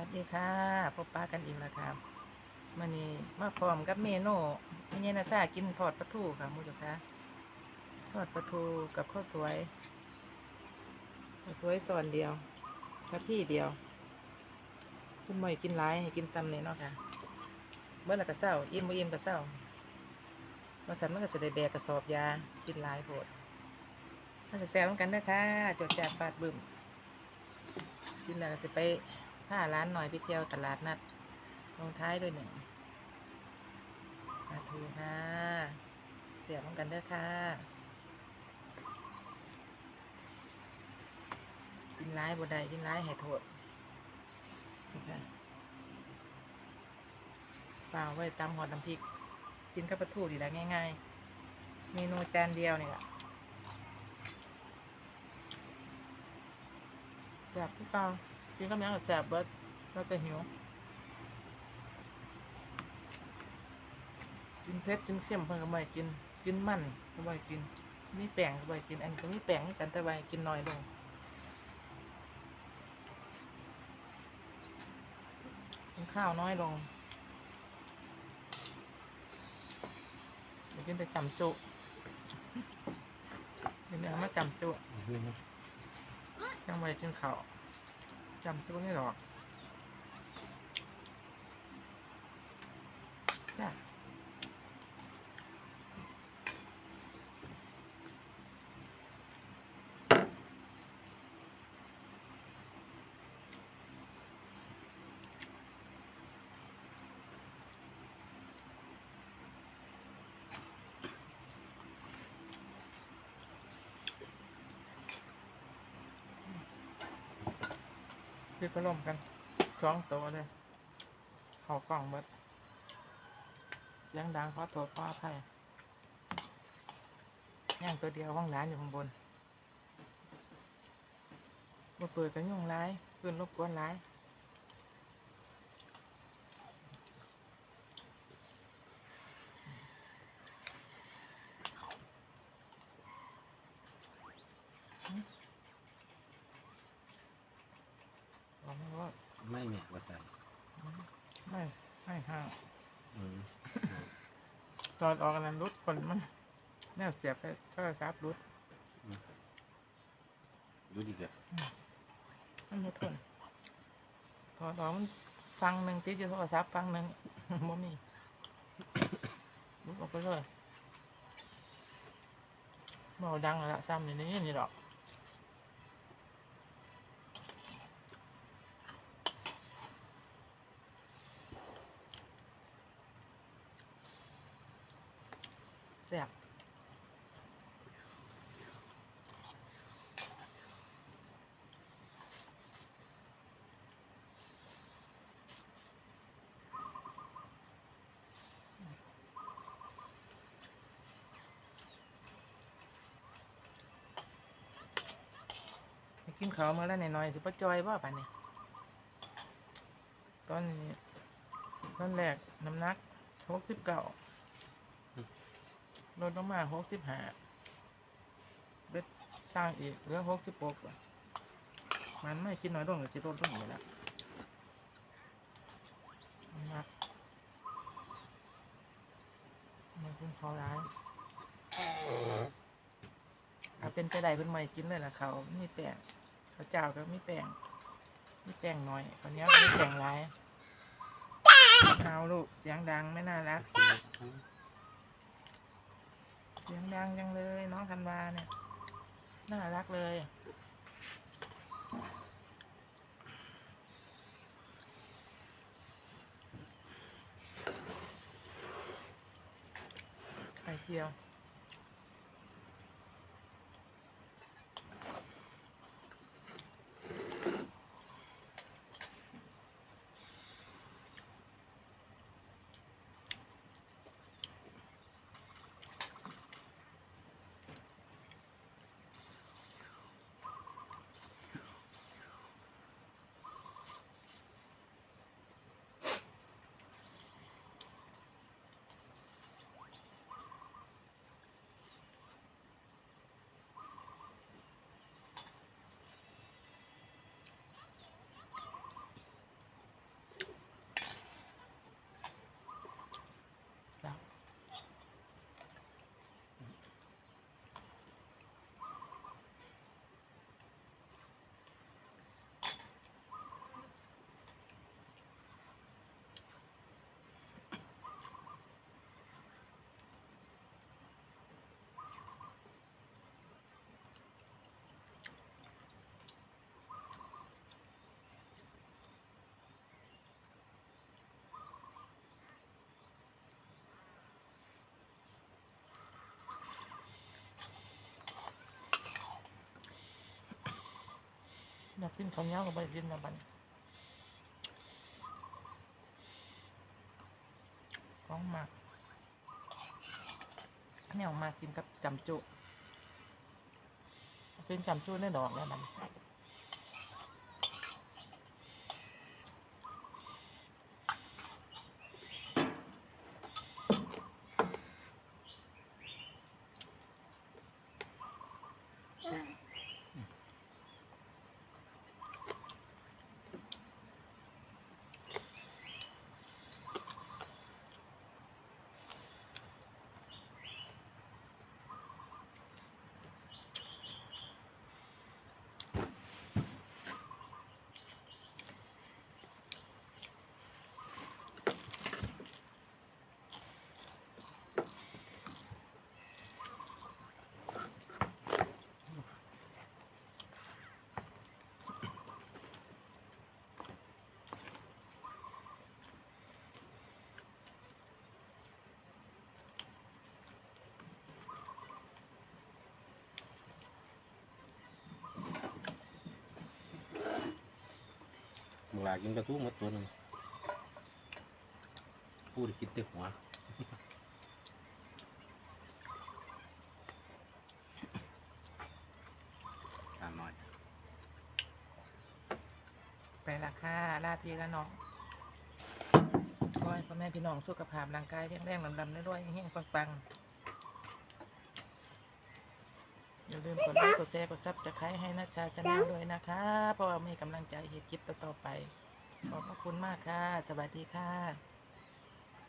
วัสดีค่ะพบป้ากันอีกแล้วครับมันนี้มาพร้อมกับเมนูมีเยนาซากินทอดปลาทูค่ะมูจ้าค่ะทอดปลาทูกับข้าวสวยข้าวสวยส่วนเดียวกับพี่เดียวคุณหมอยกินหลายให้กินซ้ำเลยเนาะค่ะเมื่อไรก็เศร้าอิ่มบ่อิ่มก็เศร้ามาสันมันก็จะได้แบกกระสอบยากินหลายโพดมาแซ่บๆกันเด้อค่ะจดแจกปาดบึ้มกินแล้วก็สิไป ผ้าร้านหน่อยไปเที่ยวตลาดนัดลงท้ายด้วยหนึ่งมาทูค่ะเสียบพร้อมกันเด้อค่ะกินร้ายบ่ได้กินร้ายให้โทษนี่ค่ะเปล่าไว้ตำหอดน้ำพริก กินกับปลาทูดีแล้วง่ายๆ เมนูจานเดียวนี่แหละแซ่บพี่ก่า กินกับหยังก็แซ่บเบิดเราจะหิว กินเผ็ดกินเค็มเพิ่นก็ไม่กิน กินมันก็ไม่กิน มีแป้งก็ไม่กิน อันนี้ก็มีแป้งเหมือนกันแต่ว่ากินน้อยลงกินข้าวน้อยลงเดี๋ยวกินแต่จำจุเดี๋ยวนี้เอามาจำจุจังไว้กินข้าว จำตัวนี้หรอกจ้ะ คือก็ล่มกันสองตัวเลยเขากล่องเบิดเสียงดังขอโทษขออไทยย่างตัวเดียวห้องร้านอยู่ข้างบนมาเปิดกันยุ่งร้ายเพื่อนรบกวนร้าย บอกไม่ว่า ไม่เนี่ยว่าใส่ ไม่ไม่ ห้างอืมตอนออกอันนั้นรุดคนมันแนวเสียบไปโทรศัพท์รุดดูดีเกินมันไม่ทนพอตอนมันฟังหนึ่งติดอยู่โทรศัพท์ฟังหนึ่งบ่มีรุดออกไปเลยเบาดังแล้วละซ้ำนี่นี่นี่ดอก ซ่บกินข้าวมาแล้วหน่อยๆสิป้าจอยว่าป่ะเนี่ยตอนนี้ตอนแรกน้ำหนักหกสิบเก้า ลดลงมาหกสิบห้าเบ็ดสร้างอีกเหลือหกสิบหกมันไม่กินน้อยลงเลยสิลดลงอยู่แล้วมักมันกินข้าร้ายเอาเป็นไปได้เพิ่นไม่กินเลยล่ะเขาวมีแป้งเขาเจ้าก็มีแป้งมีแป้งน้อยข้าวนียวก็มีแป้งหลายเอาลูกเสียงดังไม่น่ารัก สียงดังจังเลยน้องธันวาเนี่ย น่ารักเลยไข่เจียว อยากกินข้าวเหนียวกับใบกินนะบัดนของหมากเนวมากินกับจำจุเป็นจำจุได้ดอกแล้วบัดน มึงลากินกระทู้หมดตัวหนึ่งพูดคิดแต่หัวตามหน่อย ไปละค่ะลาพีละน้องขอให้พ่อแม่พี่น้องสุขภาพร่างกายแข็งแรงลำดำด้วยๆเฮงๆปังๆ อย่าลืมกดไลค์กดแชร์กดซับจะใครให้นะชาชาแนลด้วยนะคะ เพราะว่ามีกำลังใจเหตุคลิปต่อๆไป ขอบพระคุณมากค่ะ สวัสดีค่ะ